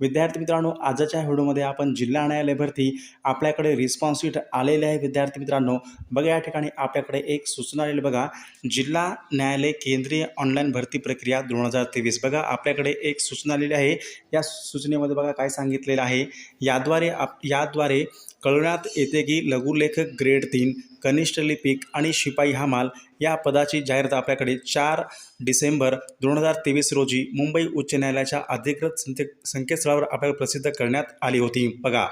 विद्यार्थी मित्रांनो आजच्या व्हिडिओमध्ये आपण जिल्हा न्यायालय भरती आपल्याकडे रिस्पॉन्स शीट आलेले आहे. विद्यार्थी मित्रांनो बघा या ठिकाणी आपल्याकडे एक सूचना आलेली बघा जिल्हा न्यायालय केंद्रीय ऑनलाईन भरती प्रक्रिया दोन हजार तेवीस. बघा आपल्याकडे एक सूचना आलेली आहे. या सूचनेमध्ये बघा काय सांगितलेलं आहे. याद्वारे आप याद्वारे कळवण्यात येते की लघुलेखक ग्रेड तीन कनिष्ठ लिपिक आणि शिपाई हमाल या पदाची जाहिरात आपल्याकडे चार डिसेंबर दोन हजार तेवीस रोजी मुंबई उच्च न्यायालयाच्या अधिकृत संके स्थळावर आपल्याला प्रसिद्ध करण्यात आली होती. बघा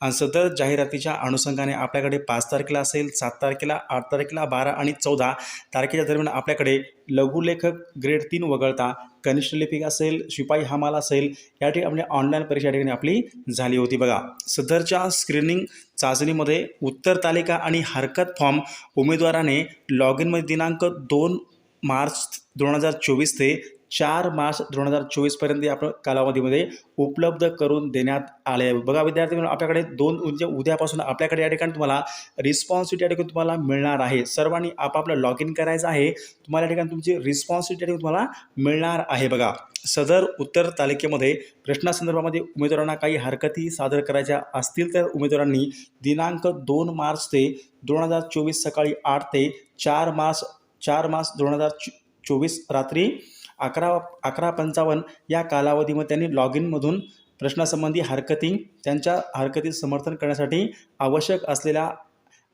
आणि सदर जाहिरातीच्या अनुषंगाने आपल्याकडे पाच तारखेला असेल सात तारखेला आठ तारखेला बारा आणि चौदा तारखेच्या दरम्यान आपल्याकडे लघुलेखक ग्रेड तीन वगळता कनिष्ठ लिपिक असेल शिपाई हमाल असेल या ठिकाणी म्हणजे आपली ऑनलाईन परीक्षा या ठिकाणी आपली झाली होती. बघा सदरच्या स्क्रीनिंग चाचणीमध्ये उत्तर तालिका आणि हरकत फॉर्म उमेदवाराने लॉग इनमध्ये दिनांक दोन मार्च दोन हजार चोवीस ते चार मार्च दोन हजार चोवीसपर्यंत या कालावधीमध्ये उपलब्ध करून देण्यात आले आहे. बघा विद्यार्थी म्हणून आपल्याकडे दोन म्हणजे उद्यापासून आपल्याकडे या ठिकाणी तुम्हाला रिस्पॉन्सिबिलिटी या ठिकाणी तुम्हाला मिळणार आहे. सर्वांनी आपापलं लॉग इन करायचं आहे. तुम्हाला या ठिकाणी तुमची रिस्पॉन्सिबिलिटी या तुम्हाला मिळणार आहे. बघा सदर उत्तर तालिकेमध्ये प्रश्नासंदर्भामध्ये उमेदवारांना काही हरकती सादर करायच्या असतील तर उमेदवारांनी दिनांक दोन मार्च ते दोन हजार चोवीस सकाळी आठ ते चार मार्च चार मार्च दोन हजार चो चोवीस रात्री अकरा अकरा पंचावन्न या कालावधीमध्ये त्यांनी लॉग इनमधून प्रश्नासंबंधी हरकती त्यांच्या हरकतीत समर्थन करण्यासाठी आवश्यक असलेल्या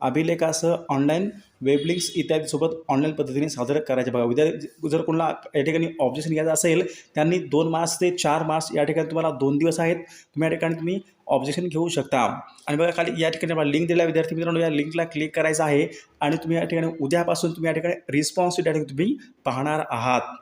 अभिलेखासह ऑनलाईन वेबलिंक्स इत्यादीसोबत ऑनलाईन पद्धतीने सादर करायचे. बघा विद्यार्थी जर कोणाला या ठिकाणी ऑब्जेक्शन घ्यायचं असेल त्यांनी दोन मार्च ते चार मार्च या ठिकाणी तुम्हाला दोन दिवस आहेत. तुम्ही या ठिकाणी तुम्ही ऑब्जेक्शन घेऊ शकता. आणि बघा खाली या ठिकाणी मला लिंक दिला विद्यार्थी मित्रांनो या लिंकला क्लिक करायचं आहे आणि तुम्ही या ठिकाणी उद्यापासून तुम्ही या ठिकाणी रिस्पॉन्स या ठिकाणी तुम्ही पाहणार आहात.